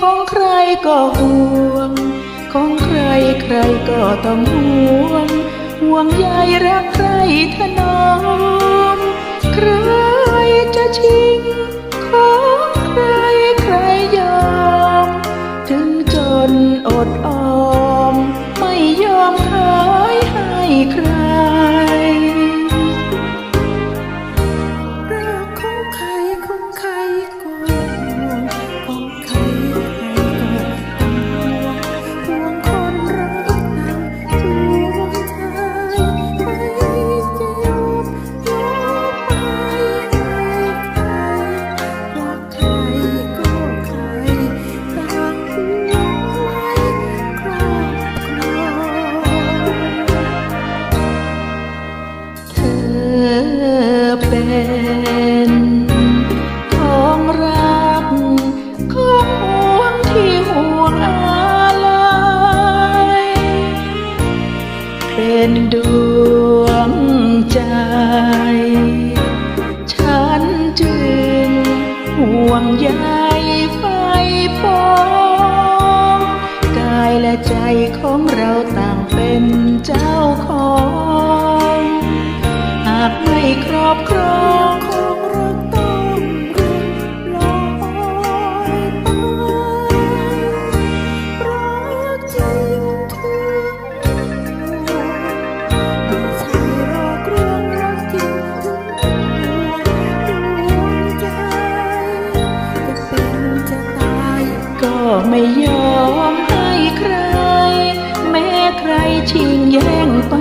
ของใครก็ห่วง ของใครใครก็ต้องห่วง ห่วงใยรักใครถนอม ใครจะชี เป็นของรักของห่วงที่ห่วงอะไรเป็นดวงใจ ฉันจึงห่วงใยไฟปองกายและใจของเราต่างเป็นเจ้าของากไม่ครอบครองของเราต้องรุนลอยไปรักจริงถึงไม่ใช่หลอกลวงรักจริงถึงดวงใจจะเป็นจะตายก็ไม่ยอมให้ใคร แม้ใครชิงแย่งไป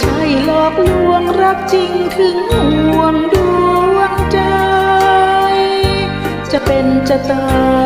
ใช่หลอกลวงรักจริงถึงห่วงดวงใจ จะเป็นจะตาย